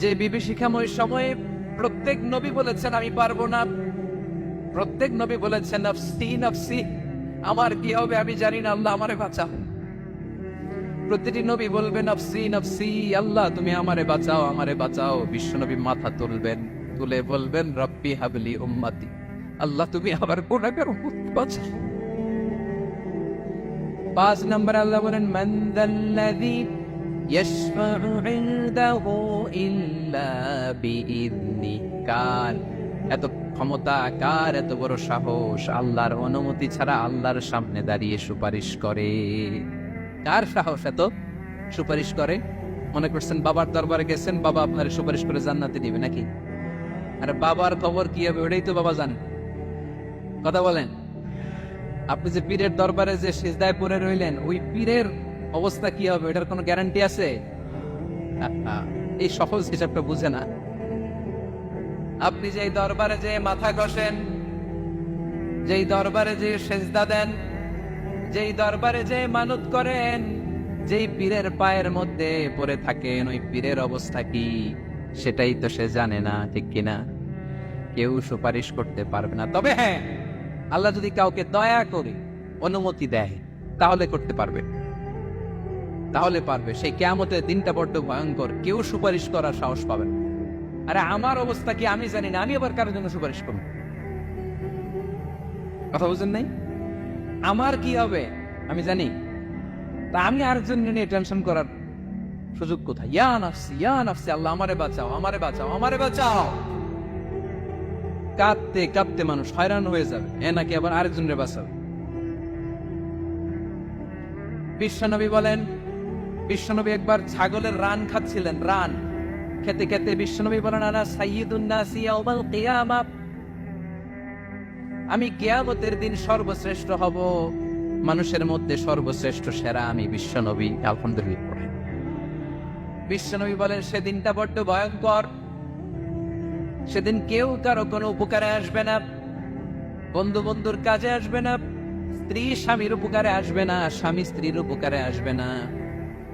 যে বিবি বিভীষিকাময় সময়ে প্রত্যেক নবী বলেছেন, আমি পারব না। প্রত্যেক নবী বলেছেন, নফসি নফসি, আমার কি হবে আমি জানি না, আল্লাহ আমারে বাঁচাও। প্রতিটি নবী বলবেন নফসি নফসি, আল্লাহ, তুমি আমারে বাঁচাও আমারে বাঁচাও। বিশ্ব নবী মাথা তুলবেন, তুলে বলবেন, রব্বি হাবলি উম্মাতি, আল্লাহ, তুমি আবার কোনাকার বাঁচাও। পাঁচ নম্বর আল্লাহ বলেন মান্দাল্লাযী ইয়াশফাউ ইনদাহু ইল্লা বিইذনি কার এত ক্ষমতা কার এত বড় সাহস আল্লাহর অনুমতি ছাড়া আল্লাহর সামনে দাঁড়িয়ে সুপারিশ করে কার সাহস এত সুপারিশ করে মনে করছেন বাবার দরবারে গেছেন বাবা আপনার সুপারিশ করে জান্নাতে দিবে নাকি আরে বাবার খবর কি হবে ওটাই তো বাবা জানে কথা বলেন আপনি যে পীরের দরবারে যে সিজদায় পড়ে রইলেন ওই পীরের অবস্থা কি হবে? এটার কোনো গ্যারান্টি আছে? এই সহজ হিসাবটা বুঝে না। আপনি যেই দরবারে যে মাথা ঘষেন, যেই দরবারে যে সেজদা দেন, যেই দরবারে যে মানত করেন, যেই পীরের পায়ের মধ্যে পড়ে থাকেন, ওই পীরের অবস্থা কি? সেটাই তো সে জানে না, ঠিক কিনা কেউ সুপারিশ করতে পারবে না। তবে হ্যাঁ আল্লাহ যদি কাউকে দয়া করে অনুমতি দেয়, তাহলে করতে পারবে। তাহলে পারবে। সেই কেয়ামতের দিনটা বড্ড ভয়ঙ্কর। কেউ সুপারিশ করার সাহস পাবে না। আরে আমার অবস্থা কি আমি জানি না। আমি আবার কারোর জন্য সুপারিশ করব? কথা বুঝেন নাই? আমার কি হবে? আমি জানি। তা আমি আরেকজন নিয়ে টেনশন করার সুযোগ কোথায়? ইয়া নাফসি ইয়া নাফসি, আল্লাহ আমারে বাঁচাও আমারে বাঁচাও আমারে বাঁচাও! কাঁদতে কাঁদতে মানুষ হয়রান হয়ে যাবে। এ নাকি আবার আরেকজনের বাঁচাবে? বিশ্বনবী বলেন বিশ্বনবী একবার ছাগলের রান খাচ্ছিলেন, রান। খেতে খেতে বিশ্বনবী বলেন, আনা সাইয়্যিদুন নাসি ইয়াউমাল কিয়ামা। আমি কিয়ামতের দিন সর্বশ্রেষ্ঠ হব। মানুষের মধ্যে সর্বশ্রেষ্ঠ সেরা আমি বিশ্বনবী। আলহামদুলিল্লাহ। বিশ্বনবী বলেন সেদিনটা বড্ড ভয়ঙ্কর। সেদিন কেউ কারও কোনো উপকারে আসবে না। বন্ধু বন্ধুর কাজে আসবে না। স্ত্রী স্বামীর উপকারে আসবে না। স্বামী স্ত্রীর উপকারে আসবে না।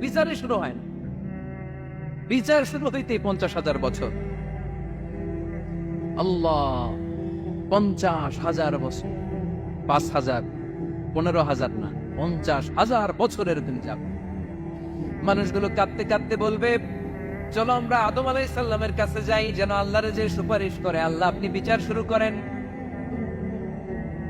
বিচারে শুরু হয় না। বিচার শুরু হইতে পঞ্চাশ হাজার বছর। আল্লাহ, পঞ্চাশ হাজার বছর। পাঁচ হাজার, পনেরো হাজার না, পঞ্চাশ হাজার বছরের দিন যাবে। মানুষগুলো কাঁদতে কাঁদতে বলবে, চলো আমরা আদম আলাই সাল্লামের কাছে যাই, যেন আল্লাহরে যে সুপারিশ করে, আল্লাহ আপনি বিচার শুরু করেন।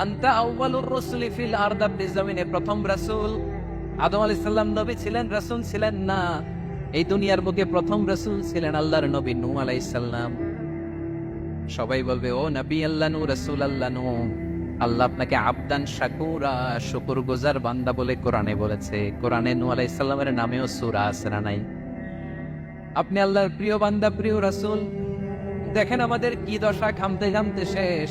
আনতা আউয়ালুর রাসূলি ফিল আরদ, আপনি জমিনে প্রথম রাসূল। আদম আলাইহিস সালাম নবী ছিলেন, রাসূল ছিলেন না। এই দুনিয়ার বুকে প্রথম রাসূল ছিলেন আল্লাহর নবী নূহ আলাইহিস সালাম। সবাই বলবে, ও নবী আল্লাহ নূ রাসূল আল্লাহ নূ আল্লাহ আপনাকে আবদান, শাকুরা শুকুর গোজার বান্দা বলে কোরআনে বলেছে। কোরআনে নূহ আলাইহিস সালামের নামেও সূরা আছে না নাই। আপনি আল্লাহর প্রিয় বান্দা, প্রিয় রাসূল। দেখেন আমাদের কি দশা খামতে খামতে শেষ।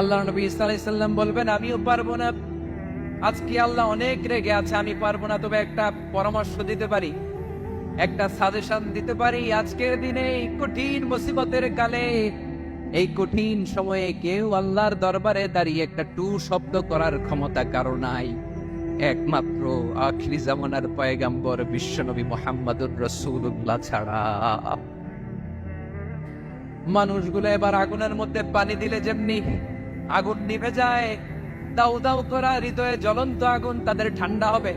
আল্লাহ নবী ইসা আলাইসাল্লাম বলবেন, আমিও পারব না। আজকে আল্লাহ অনেক রেগে আছে, আমি পারব না। তবে একটা পরামর্শ দিতে পারি, একটা সাজেশন দিতে পারি, আজকের দিনে এই কঠিন মুসিবতের কালে, এই কঠিন সময়ে কেউ আল্লাহর দরবারে দাঁড়িয়ে একটা টু শব্দ করার ক্ষমতা কারও নাই। একমাত্র আখরি জামানার পয়গাম্বর বিশ্বনবী মোহাম্মদুর রসুল্লাহ ছাড়া। মানুষগুলো এবার আগুনের মধ্যে পানি দিলে যেমনি আগুন নিভে যায়। দাউ দাউ করা হৃদয়ে জ্বলন্ত আগুন তাদের ঠান্ডা হবে।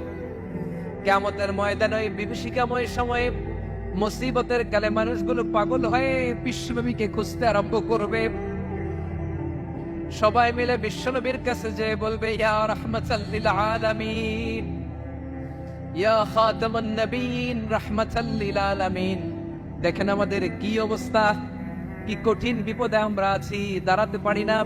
কেমতের ময়দানে ওই বিভীষিকাময় সময়ে মুসিবতের কালে মানুষগুলো পাগল হয়ে বিশ্বনবীকে খুঁজতে আরম্ভ করবে। সবাই মিলে বিশ্বনবীর কাছে যে বলবে, ইয়া রাহমাতাল লিল আলামিন। ইয়া খাতামুন নবীন, রাহমাতাল লিল আলামিন। দেখেন আমাদের কি অবস্থা, কি কঠিন বিপদে আমরা আছি, দাঁড়াতে পারি না।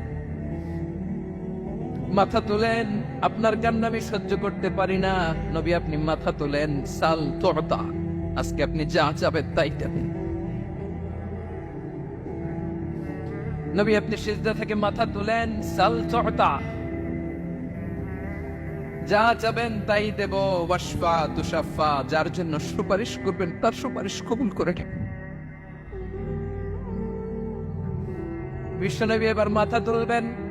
মাথা তোলেন, আপনার কান্না আমি সহ্য করতে পারি না। নবী, আপনি মাথা তোলেন, সাল তোরতা। আজকে আপনি যা যাবেন তাই দেবেন। নবী, আপনি সিজদা থেকে মাথা তুলেন, সাল তোরতা। যা যাবেন তাই দেব ওয়াসফা তুষাফা যার জন্য সুপারিশ করবেন, তার সুপারিশ কবুল করে নেবেন। বিশ্বনবী, এবার মাথা তুলবেন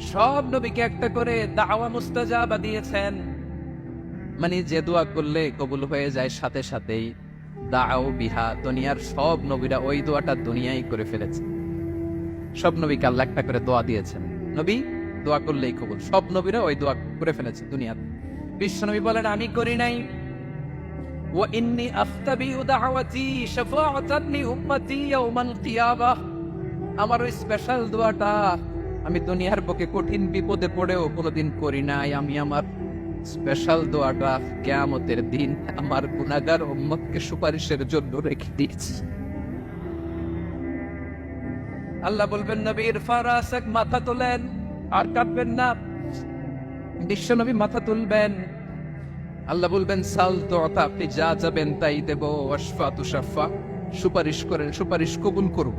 সব নবীকে একটা করে দাওয়া মুস্তাজাবা দিয়েছেন। মানে যে দোয়া করলে কবুল হয়ে যায় সাথে সাথেই দাও বিহা, দুনিয়ার সব নবীরা ওই দোয়াটা দুনিয়াই করে ফেলেছে। সব নবীকে আল্লাহ একটা করে দোয়া দিয়েছেন। নবী, দোয়া করলেই কবুল। সব নবীরা ওই দোয়া করে ফেলেছে দুনিয়াতে। বিশ্ব নবী বলেন, আমি করি নাই। আফতাবিউ দাওয়াতি শাফাআতান লি উম্মতি ইয়াউমাল কিয়ামাহ আমার ওই স্পেশাল দোয়াটা আমি দুনিয়ার বুকে কঠিন বিপদে পড়েও কোনোদিন করি নাই। আমি আমার স্পেশাল দোয়াটা কেয়ামতের দিন আমার গুনাহগার উম্মতকে সুপারিশের জন্য রেখে দিয়েছি। আল্লাহ বলবেন, নবীর ফারাসাক মাথা তোলেন, আর কাঁদবেন না। বিশ্ব নবী মাথা তুলবেন। আল্লাহ বলবেন, সাল তো আপনি যা যাবেন তাই দেব। অশফা তুষাফা সুপারিশ করেন, সুপারিশ কবুল করব।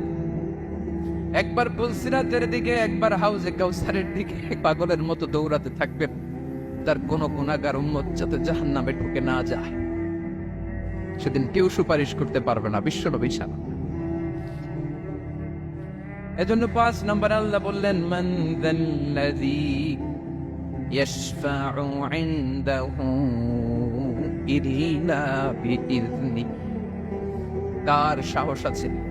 একবার বুলসিরাতের দিকে, একবার হাউজে কাউসারের দিকে পাগলের মতো দৌড়াতে থাকবেন তার কোন গুণাগার উম্মত যাতে জাহান্নামে ঢুকে না যায়। সেদিন কেউ সুপারিশ করতে পারবে না, বিশ্বনবী ছাড়া। এজন্য পাঁচ নম্বর আল্লাহ বললেন, মান যাল্লাযী ইয়াশফাউ ইনদাহু ইল্লা বিইذনি কার সাহস আছে।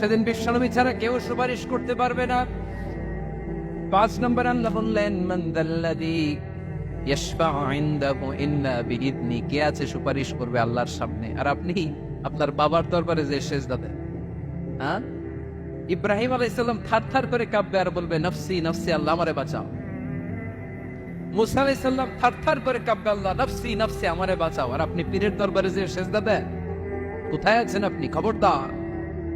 সেদিন বিশ্বনবী ছাড়া কেউ সুপারিশ করতে পারবে না। পাঁচ নম্বর আল্লাহ বললেন, মান বিইذনি কে আছে সুপারিশ করবে আল্লাহর সামনে? আর আপনি, আপনার বাবার দরবারে যে সেজদা দেন। হ্যাঁ? ইব্রাহিম আলাইহিস সালাম থারথার করে কাঁপবে আর বলবে, নফসি নফসি, আল্লাহ আমারে বাঁচাও। মুসা আলাইহিস সালাম থারথার করে কাঁপবে, আল্লাহ, নফসি নফসি, আমারে বাঁচাও। আর আপনি পীরের দরবারে যে সেজদা দেন, কোথায় আছেন আপনি? খবরদার।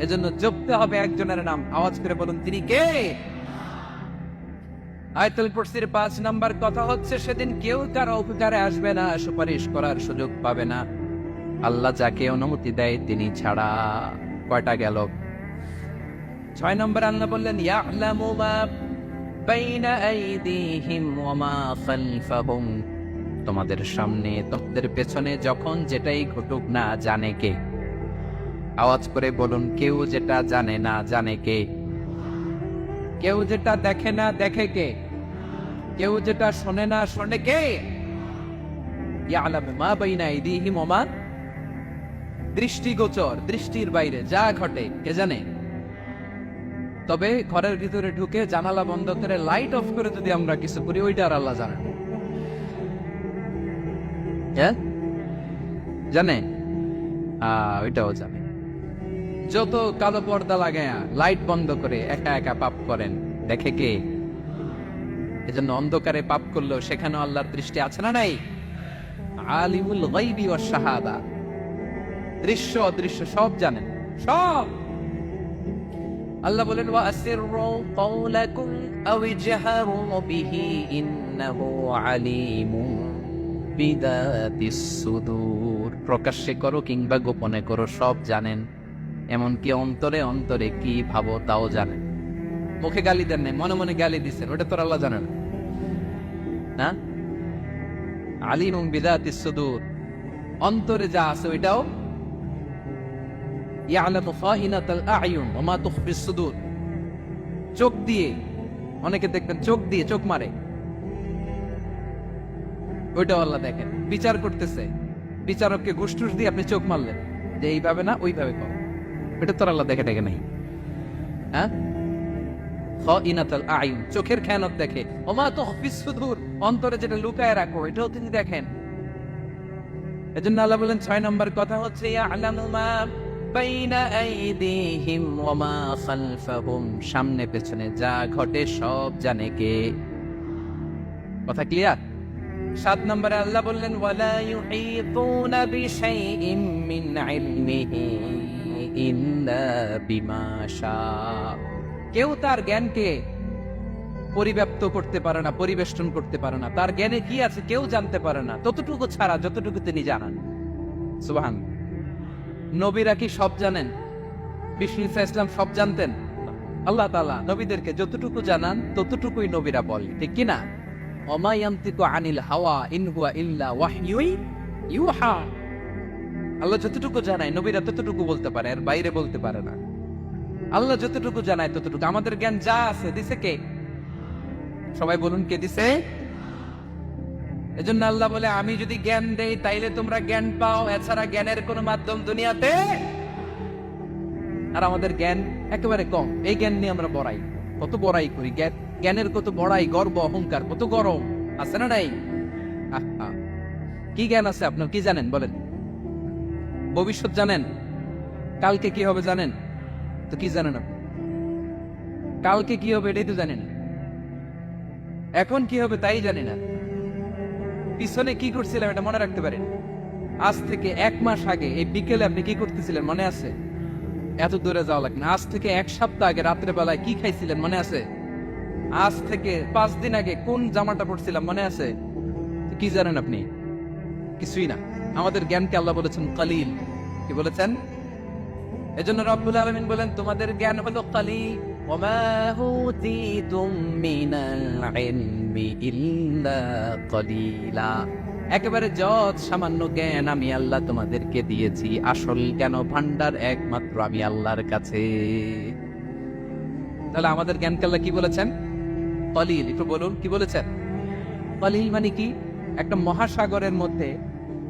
এজন্য জপতে হবে একজনের নাম। আওয়াজ করে বলুন, তিনি কে? আয়তুল কুরসির পাঁচ নাম্বার কথা হচ্ছে, সেদিন কেউ কারও উপকারে আসবে না, সুপারিশ করার সুযোগ পাবে না। আল্লাহ যাকে অনুমতি দেয়, তিনি ছাড়া। কয়টা গেল? ছয় নম্বর আল্লাহ বললেন, ইয়ালামু মা বাইনা আইদিহিম ওয়া মা খালফাহুম। তোমাদের সামনে, তোমাদের পেছনে যখন যেটাই ঘটুক না, জানে কে? আওয়াজ করে বলুন, কেউ যেটা জানে না জানে কে? কেউ যেটা দেখে না দেখে কে? কেউ যেটা শোনে না শোনে কে? মা বাইনা আইদিহিম ওয়া দৃষ্টিগোচর দৃষ্টির বাইরে যা ঘটে, কে জানে? তবে ঘরের ভিতরে ঢুকে জানালা বন্ধ করে লাইট অফ করে যদি আমরা কিছু করি, ওইটা আর আল্লাহ জানেন হ্যাঁ? জানে? ওইটাও জানে। যত কালো পর্দা লাগায়া লাইট বন্ধ করে একা একা পাপ করেন, দেখে কে? এজন্য অন্ধকারে পাপ করলেও সেখানেও আল্লাহর দৃষ্টি আছে না নাই? আলিমুল গাইবি ওয়াস শাহাদা। দৃশ্য অদৃশ্য, সব জানেন, সব। আল্লাহ বলেন ওয়া আসিররু কাওলাকুম আও ইজহারু বিহি ইন্নাহু আলিমুন বিদাতিস সুদূর। প্রকাশ্যে করো কিংবা গোপনে করো, সব জানেন। এমনকি অন্তরে অন্তরে কি ভাবো তাও জানেন মুখে গালি দেন নাই, মনে মনে গালি দিচ্ছেন ওটা তোর আল্লাহ জানেন। না? আলিমুন বিদাতিস সুদূর। অন্তরে যা আছে ওইটাও চোখ দিয়ে, অনেকে দেখবেন চোখ দিয়ে চোখ মারে। ওইটাও আল্লাহ দেখেন। বিচার করতেছে। বিচারককে ঘুষ দিয়ে আপনি চোখ মারলেন। যে এইভাবে না, ওইভাবে কর। এটা আল্লাহ দেখে দেখে হ্যাঁ? চোখের খেয়ানত দেখে। ওয়া মা তুখফিস সুদূর, অন্তরে যেটা লুকায় রাখো, এটাও তিনি দেখেন। এজন্য আল্লাহ বলেন, ছয় নম্বর কথা হচ্ছে সামনে পেছনে যা ঘটে সব জানে কে। কথা ক্লিয়ার? সাত নম্বরে আল্লাহ বললেন, ওয়ালা ইউহিতুনা বিশাইইম মিন ইলমিহি। কেউ তার জ্ঞানকে পরিব্যাপ্ত করতে পারে না, পরিবেষ্টন করতে পারে না। তার জ্ঞানে কি আছে কেউ জানতে পারে না। ততটুকু ছাড়া, যতটুকু তিনি জানান। সুবহান। নবীরা কি সব জানেন? বিষ্ণু ইসলাম সব জানতেন? আল্লাহ তালা নবীদেরকে যতটুকু জানান, ততটুকুই নবীরা বলে ঠিক কি না অমায়ান্তিকু আনিল হাওয়া ইন হুয়া ইল্লা ওয়াহয়ুই ইউহা। আল্লাহ যতটুকু জানায়, নবীরা ততটুকু বলতে পারে, আর বাইরে বলতে পারে না। আল্লাহ যতটুকু জানায়, ততটুকু। আমাদের জ্ঞান যা আছে, দিছে কে? সবাই বলুন কে দিছে? এজন্য আল্লাহ বলে, আমি যদি জ্ঞান দেই, তাইলে তোমরা জ্ঞান পাও। এছাড়া জ্ঞানের কোন মাধ্যম দুনিয়াতে? আর আমাদের জ্ঞান একেবারে কম। এই জ্ঞান নিয়ে আমরা বড়াই। কত বড়াই করি। জ্ঞান, জ্ঞানের কত বড়াই, গর্ব, অহংকার, কত গরম। আছে না নাই? আহা। কি জ্ঞান আছে আপনার? কি জানেন? বলেন। ভবিষ্যৎ জানেন? কালকে কি হবে জানেন? তো কি জানেন আপনি? কালকে কি হবে এটাই তো জানেন। এখন কি হবে তাই জানি না পিছনে কি করছিলাম এটা মনে রাখতে পারেন? আজ থেকে এক মাস আগে, এই বিকেলে আপনি কি করতেছিলেন মনে আছে? এত দূরে যাওয়া লাগে না। আজ থেকে এক সপ্তাহ আগে রাত্রে বেলায় কি খাইছিলেন মনে আছে? আজ থেকে পাঁচ দিন আগে কোন জামাটা পড়ছিলাম মনে আছে? কি জানেন আপনি? কিছুই না। আমাদের জ্ঞানকে আল্লাহ বলেছেন কালিল। কি বলেছেন? এজন্য রব্বুল আলামিন বলেন, তোমাদের জ্ঞান হলো কালিল। একেবারে যত সামান্য জ্ঞান আমি আল্লাহ তোমাদেরকে দিয়েছি, আসল জ্ঞান ভান্ডার একমাত্র আমি আল্লাহর কাছে। তাহলে আমাদের জ্ঞানকে আল্লাহ কি বলেছেন? কলিল, একটু বলুন, কি বলেছেন? কলিল মানে কি? একটা মহাসাগরের মধ্যে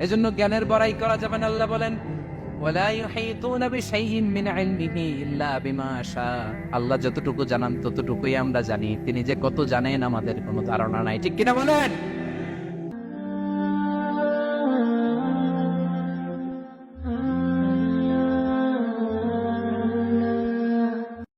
এজন্য জ্ঞানের বড়াই করা যাবে না, আল্লাহ বলেন আল্লাহ যতটুকু জানান, ততটুকুই আমরা জানি। তিনি যে কত জানেন, আমাদের কোনো ধারণা নাই। ঠিক কিনা বলেন?